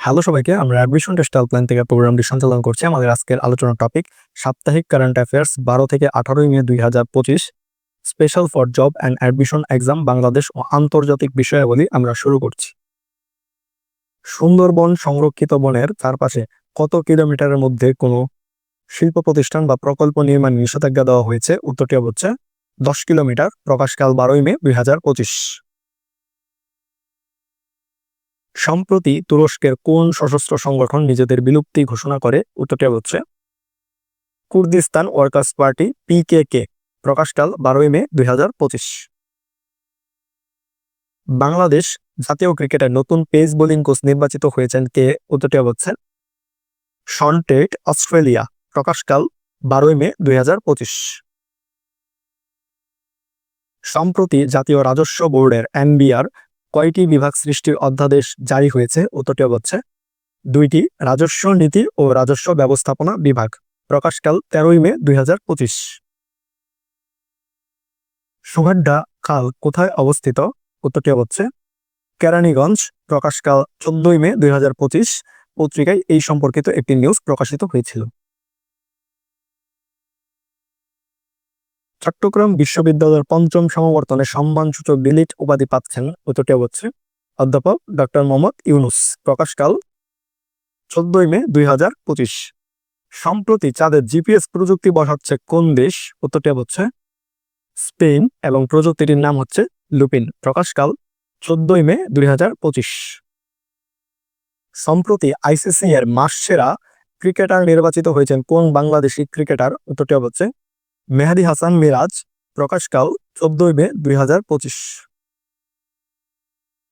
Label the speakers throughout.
Speaker 1: Hello সবাইকে, আমরা admission টেস্টাল plan থেকে প্রোগ্রামটি সঞ্চালন করছি। আমাদের আজকের আলোচনার টপিক সাপ্তাহিক কারেন্ট অ্যাফেয়ার্স বারো থেকে আঠারোই মে দুই হাজার পঁচিশ special for job and admission exam Bangladesh ও আন্তর্জাতিক বিষয়াবলী আমরা শুরু করছি। সুন্দরবন সংরক্ষিত বনের চারপাশে কত কিলোমিটারের মধ্যে কোনো শিল্প প্রতিষ্ঠান বা প্রকল্প নির্মাণ নিষেধাজ্ঞা দেওয়া হয়েছে? উত্তরটি হচ্ছে দশ কিলোমিটার, প্রকাশকাল বারোই মে দুই হাজার পঁচিশ। সম্প্রতি তুরস্কের কোন সশস্ত্র সংগঠন নিজেদের বিলুপ্তি ঘোষণা করে? উত্তরটি হচ্ছে কুর্দিস্তান ওয়ার্কার্স পার্টি পিকেকে প্রকাশকাল বারোই মে দুই হাজার পঁচিশ। বাংলাদেশ জাতীয় ক্রিকেটের নতুন পেস বোলিং কোচ নির্বাচিত হয়েছেন কে? উত্তরটি হচ্ছে শন টেট অস্ট্রেলিয়া প্রকাশকাল বারোই মে দুই হাজার পঁচিশ। সম্প্রতি জাতীয় রাজস্ব বোর্ডের এনবিআর কয়টি বিভাগ সৃষ্টির অধ্যাদেশ জারি হয়েছে উত্তরটি হচ্ছে, দুইটি রাজস্ব নীতি ও রাজস্ব ব্যবস্থাপনা বিভাগ, প্রকাশকাল তেরোই মে দুই সুগাড্ডা খাল কোথায় অবস্থিত? উত্তরটি হচ্ছে, কেরানীগঞ্জ, প্রকাশকাল চোদ্দই মে দুই হাজার পঁচিশ। পত্রিকায় এই সম্পর্কিত একটি নিউজ প্রকাশিত হয়েছিল। চট্টগ্রাম বিশ্ববিদ্যালয়ের পঞ্চম সমাবর্তনে সম্মানসূচক ডিলিট উপাধি পাচ্ছেন উত্তরটি হচ্ছে অধ্যাপক ডক্টর মোহাম্মদ ইউনুস। প্রকাশকাল চোদ্দই মে দুই হাজার পঁচিশ। সম্প্রতি চাঁদের জিপিএস প্রযুক্তি বসাচ্ছে কোন দেশ? উত্তরটি হচ্ছে স্পেন এবং প্রযুক্তিটির নাম হচ্ছে লুপিন। প্রকাশকাল চোদ্দই মে দুই হাজার পঁচিশ। সম্প্রতি আইসিসি এর মাস সেরা ক্রিকেটার নির্বাচিত হয়েছেন কোন বাংলাদেশি ক্রিকেটার? উত্তরটি হচ্ছে মেহাদি হাসান মিরাজ প্রকাশকাল চোদ্দই মে, দুই হাজার পঁচিশ।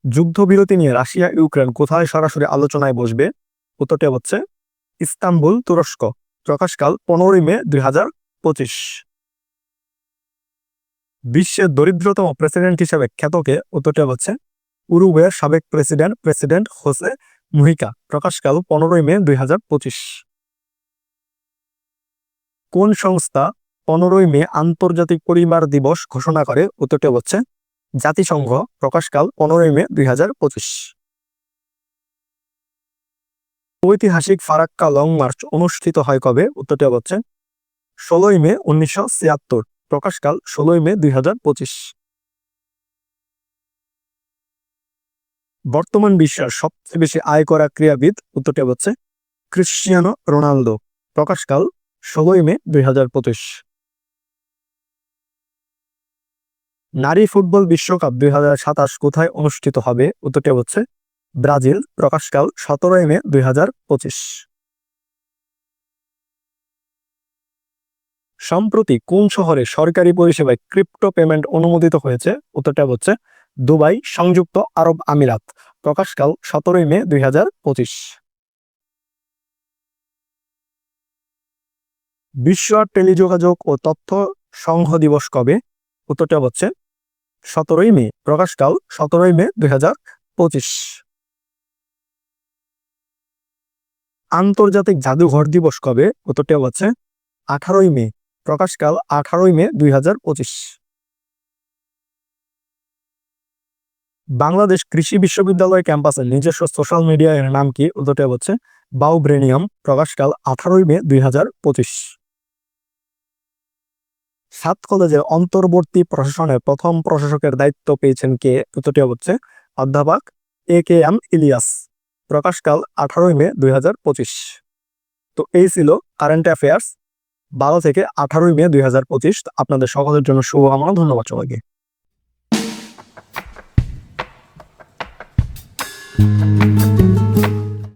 Speaker 1: যুদ্ধবিরতি নিয়ে রাশিয়া, ইউক্রেন কোথায় সরাসরি আলোচনায় বসবে? উত্তরটি হচ্ছে ইস্তাম্বুল তুরস্ক প্রকাশকাল পনেরোই মে, দুই হাজার পঁচিশ। বিশ্বের দরিদ্রতম প্রেসিডেন্ট হিসেবে খ্যাতকে, উত্তরটি হচ্ছে উরুগুয়ের সাবেক প্রেসিডেন্ট প্রেসিডেন্ট হোসে মুহিকা প্রকাশকাল পনেরোই মে, দুই হাজার পঁচিশ। কোন সংস্থা পনেরোই মে আন্তর্জাতিক পরিবার দিবস ঘোষণা করে, উত্তরটি হচ্ছে জাতিসংঘ প্রকাশকাল পনেরোই মে দুই হাজার পঁচিশ। ঐতিহাসিক ফারাক্কা লং মার্চ অনুষ্ঠিত হয় কবে? উত্তরটি হচ্ছে ষোলোই মে উনিশশো ছিয়াত্তর, প্রকাশকাল ষোলোই মে দুই হাজার পঁচিশ। বর্তমান বিশ্বের সবচেয়ে বেশি আয় করা ক্রীড়াবিদ, উত্তরটি হচ্ছে ক্রিশ্চিয়ানো রোনালদো, প্রকাশকাল ষোলোই মে দুই হাজার পঁচিশ হাজার পঁচিশ নারী ফুটবল বিশ্বকাপ দুই হাজার সাতাশ কোথায় অনুষ্ঠিত হবে? উত্তরটি হচ্ছে ব্রাজিল, প্রকাশকাল সতেরোই মে দুই হাজার পঁচিশ। সম্প্রতি কোন শহরে সরকারি পরিষেবায় ক্রিপ্টো পেমেন্ট অনুমোদিত হয়েছে? উত্তরটা হচ্ছে দুবাই, সংযুক্ত আরব আমিরাত। প্রকাশকাল সতেরোই মে দুই হাজার পঁচিশ। বিশ্ব টেলিযোগাযোগ ও তথ্য সংঘ দিবস কবে? উত্তরটা হচ্ছে সতেরোই মে প্রকাশকাল সতেরোই মে দুই হাজার পঁচিশ। আন্তর্জাতিক জাদুঘর দিবস কবে? উত্তরটা হচ্ছে আঠারোই মে প্রকাশকাল আঠারোই মে দুই হাজার পঁচিশ। বাংলাদেশ কৃষি বিশ্ববিদ্যালয় ক্যাম্পাসের নিজস্ব সোশ্যাল মিডিয়া এর নাম কি? উত্তরটা হচ্ছে বাউব্রেনিয়াম প্রকাশকাল আঠারোই মে দুই হাজার পঁচিশ। সাত কলেজের অন্তর্বর্তী প্রশাসনের প্রথম প্রশাসকের দায়িত্ব পেয়েছেন কে? উত্তরটি হচ্ছে অধ্যাপক এ কে এম ইলিয়াস। প্রকাশকাল আঠারোই মে দুই হাজার পঁচিশ। তো এই ছিল কারেন্ট অ্যাফেয়ার্স। বারো থেকে আঠারোই মে দুই হাজার পঁচিশ। আপনাদের সকলের জন্য শুভকামনা। ধন্যবাদ সবাইকে।